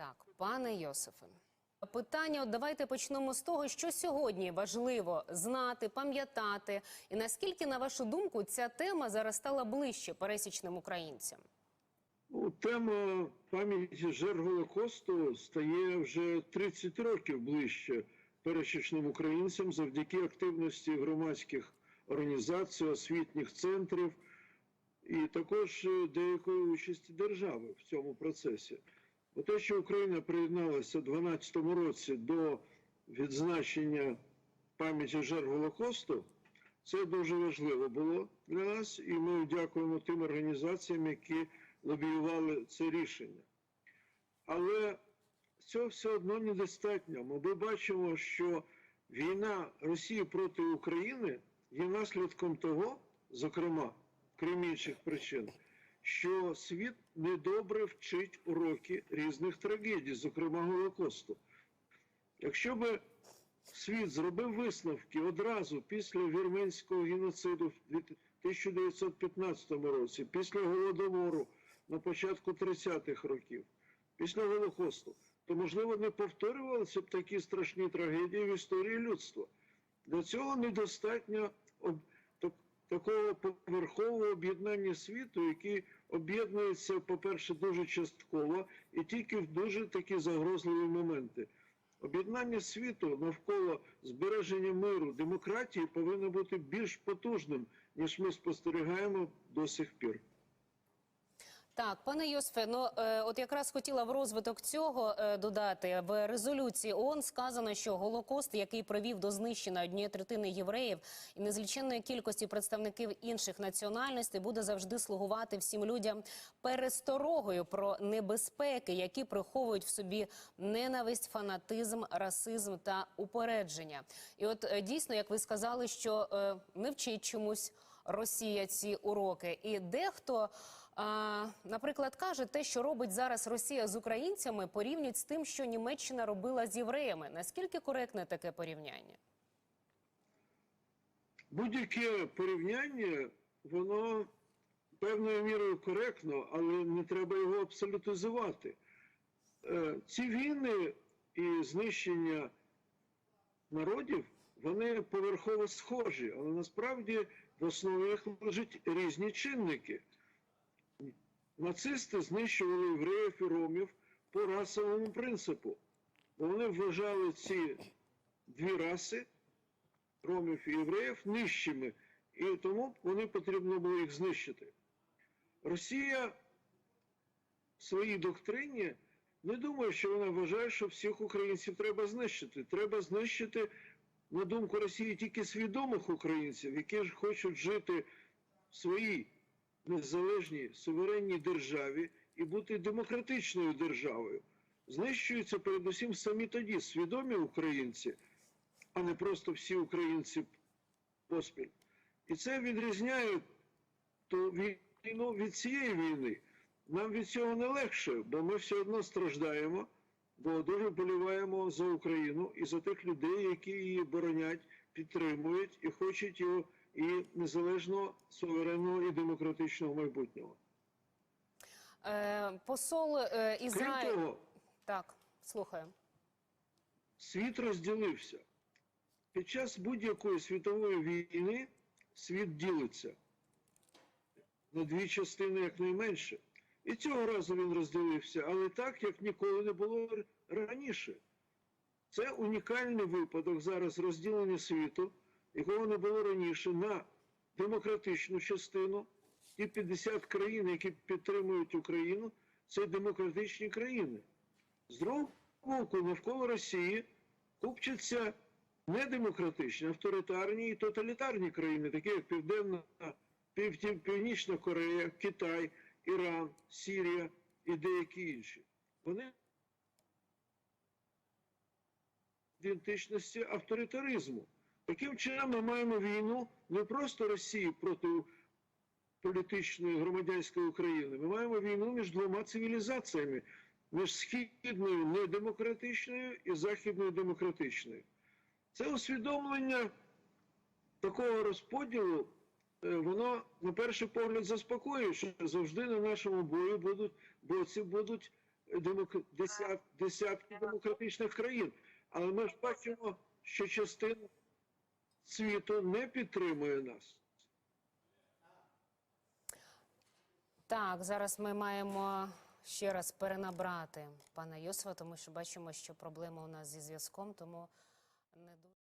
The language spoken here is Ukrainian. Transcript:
Так, пане Йосифе. Питання, от давайте почнемо з того, що сьогодні важливо знати, пам'ятати, і наскільки, на вашу думку, ця тема зараз стала ближче пересічним українцям. Ну, тема пам'яті жертв Голокосту стає вже 30 років ближче пересічним українцям завдяки активності громадських організацій, освітніх центрів і також деякої участі держави в цьому процесі. Те, що Україна приєдналася у 2012 році до відзначення пам'яті жертв Голокосту, це дуже важливо було для нас, і ми дякуємо тим організаціям, які лобіювали це рішення. Але цього все одно недостатньо. Ми бачимо, що війна Росії проти України є наслідком того, зокрема, крім інших причин, що світ недобре вчить уроки різних трагедій, зокрема Голокосту. Якщо би світ зробив висновки одразу після вірменського геноциду в 1915 році, після Голодомору на початку 30-х років, після Голокосту, то, можливо, не повторювалися б такі страшні трагедії в історії людства. Для цього недостатньо такого поверхового об'єднання світу, які об'єднується, по-перше, дуже частково і тільки в дуже такі загрозливі моменти. Об'єднання світу навколо збереження миру, демократії повинно бути більш потужним, ніж ми спостерігаємо до сих пір. Так, пане Йосифе, ну е, от якраз хотіла в розвиток цього е, додати в резолюції ООН сказано, що Голокост, який привів до знищення однієї третини євреїв і незліченної кількості представників інших національностей, буде завжди слугувати всім людям пересторогою про небезпеки, які приховують в собі ненависть, фанатизм, расизм та упередження. І от е, дійсно, як ви сказали, що не вчить чомусь. Росія ці уроки, і дехто, наприклад, каже, те, що робить зараз Росія з українцями, порівнюють з тим, що Німеччина робила з євреями. Наскільки коректне таке порівняння? Будь-яке порівняння, воно певною мірою коректно, але не треба його абсолютизувати. Е, Ці війни і знищення народів, вони поверхово схожі, але насправді в основі їх лежать різні чинники. Нацисти знищували євреїв і ромів по расовому принципу. Вони вважали ці дві раси ромів і євреїв нижчими, і тому вони потрібно було їх знищити. Росія в своїй доктрині не думає, що вона вважає, що всіх українців треба знищити. Треба знищити, на думку Росії, тільки свідомих українців, які ж хочуть жити в своїй незалежній суверенній державі і бути демократичною державою. Знищуються передусім самі тоді свідомі українці, а не просто всі українці поспіль. І це відрізняє ту війну від цієї війни. Нам від цього не легше, бо ми все одно страждаємо, бо дуже боліваємо за Україну і за тих людей, які її боронять, підтримують і хочуть його і незалежного, суверенного і демократичного майбутнього. Е, посол е, Крім того, Так, слухаю. світ розділився. Під час будь-якої світової війни світ ділиться на дві частини якнайменше. І цього разу він розділився, але так, як ніколи не було раніше. Це унікальний випадок зараз розділення світу, якого не було раніше, на демократичну частину. Ті 50 країн, які підтримують Україну, це демократичні країни. З другого боку, навколо Росії купчаться недемократичні, авторитарні і тоталітарні країни, такі як Південна, Пів, Пів- Північна Корея, Китай, Іран, Сірія і деякі інші. Вони ідентичності авторитаризму. Таким чином ми маємо війну не просто Росії проти політичної громадянської України. Ми маємо війну між двома цивілізаціями, між східною недемократичною і західною демократичною. Це усвідомлення такого розподілу, е, воно на перший погляд заспокоює, що завжди на нашому бою будуть боці будуть демок... десят... десятки демократичних країн. Але ми ж бачимо, що частина світу не підтримує нас. Так, зараз ми маємо ще раз перенабрати пана Йосифа, тому що бачимо, що проблема у нас зі зв'язком, тому не дуже.